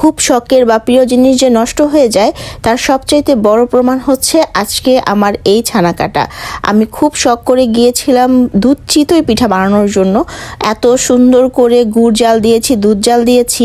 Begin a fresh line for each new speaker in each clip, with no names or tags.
খুব শখের বা প্রিয় জিনিস যে নষ্ট হয়ে যায়, তার সবচাইতে বড় প্রমাণ হচ্ছে আজকে আমার এই ছানা কাটা আমি খুব শখ করে গিয়েছিলাম দুধ চিতই পিঠা বানানোর জন্য। এত সুন্দর করে গুড় জাল দিয়েছি, দুধ জাল দিয়েছি,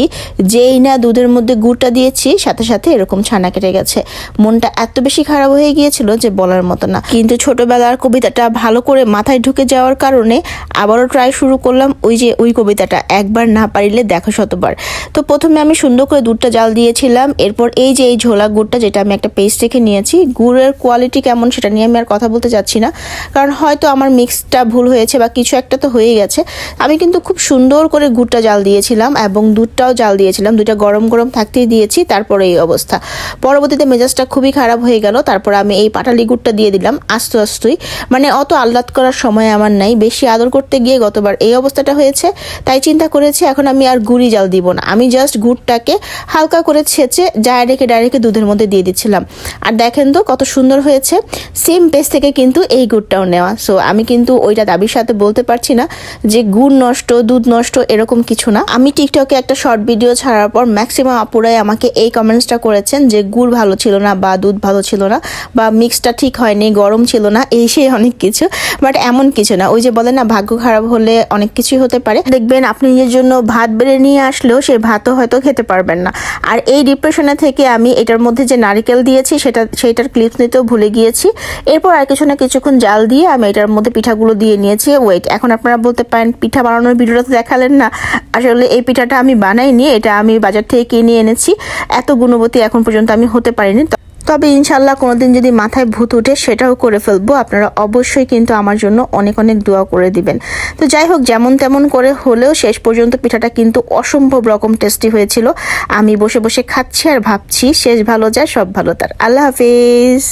যেই না দুধের মধ্যে গুড়টা দিয়েছি, সাথে সাথে এরকম ছানা কেটে গেছে। মনটা এত বেশি খারাপ হয়ে গিয়েছিল যে বলার মতো না। কিন্তু ছোটবেলার কবিতাটা ভালো করে মাথায় ঢুকে যাওয়ার কারণে আবারও ট্রাই শুরু করলাম ওই যে ওই কবিতাটা, একবার না পারিলে দেখো শতবার। তো প্রথমে আমি সুন্দর করে দুধটা জাল দিয়েছিলাম। এরপর এই যে এই ঝোলা গুড়টা যেটা আমি একটা পেস্ট রেখে নিয়েছি, গুড়ের কোয়ালিটি কেমন সেটা নিয়ে আমি আর কথা বলতে চাচ্ছি না। কারণ হয়তো আমার মিক্সটা ভুল হয়েছে বা কিছু একটা তো হয়ে গেছে। আমি কিন্তু খুব সুন্দর করে গুড়টা জাল দিয়েছিলাম এবং দুধটাও জাল দিয়েছিলাম। দুটা গরম গরম থাকতেই দিয়েছি, তারপরে এই অবস্থা। পরবর্তীতে মেজাজটা খুবই খারাপ হয়ে গেল, তারপর আমি এই পাটালি গুড়টা দিয়ে দিলাম আস্তে আস্তেই। মানে অত আহ্লাদ করার সময় আমার নাই। বেশি আদর করতে গিয়ে গতবার এই অবস্থাটা হয়েছে, তাই চিন্তা করেছি এখন আমি আর গুড়ি জাল দিব না। আমি জাস্ট গুড়টাকে হালকা করে ছেঁচে ডাইরেক্টে ডাইরেক্টে দুধের মধ্যে দিয়ে দিচ্ছিলাম। আর দেখেন তো কত সুন্দর হয়েছে। সেম পেস থেকে কিন্তু এই গুড়টাও নেওয়া। সো আমি কিন্তু ওইটা দাবির সাথে বলতে পারছি না যে গুড় নষ্ট, দুধ নষ্ট এরকম কিছু না। আমি টিকটকে একটা শর্ট ভিডিও ছাড়ার পর ম্যাক্সিমাম আপুরাই আমাকে এই কমেন্টসটা করেছেন যে গুড় ভালো ছিল না বা দুধ ভালো ছিল না বা মিক্সটা ঠিক হয়নি, গরম ছিল না, এই সেই অনেক কিছু। বাট এমন কিছু না। ওই যে বলে না, ভাগ্য খারাপ হলে অনেক কিছুই হতে পারে। দেখবেন আপনি নিজের জন্য ভাত বেড়ে নিয়ে আসলেও সেই ভাতও হয়তো খেতে পারবেন না। আর এই ডিপ্রেশনে থেকে আমি এটার মধ্যে যে নারিকেল দিয়েছি, সেটা, সেইটার ক্লিপস নিতেও ভুলে গিয়েছি। এরপর আর কিছু না কিছুক্ষণ জাল দিয়ে আমি এটার মধ্যে পিঠাগুলো দিয়ে নিয়েছি। ওয়েট এখন আপনারা বলতে পারেন, পিঠা বানানোর ভিডিওটা তো দেখালেন না। আসলে এই পিঠাটা আমি বানাইনি, এটা আমি বাজার থেকে কিনে এনেছি। এত গুণবতী এখন পর্যন্ত আমি হতে পারিনি। তবে ইনশাল্লাহ কোনোদিন যদি মাথায় ভূত উঠে সেটাও করে ফেলব। আপনারা অবশ্যই কিন্তু আমার জন্য অনেক অনেক দোয়া করে দিবেন। তো যাই হোক, যেমন তেমন করে হলেও শেষ পর্যন্ত পিঠাটা কিন্তু অসম্ভব রকম টেস্টি হয়েছিল। আমি বসে বসে খাচ্ছি আর ভাবছি, শেষ ভালো যায়, সব ভালো তার। আল্লাহ হাফিজ।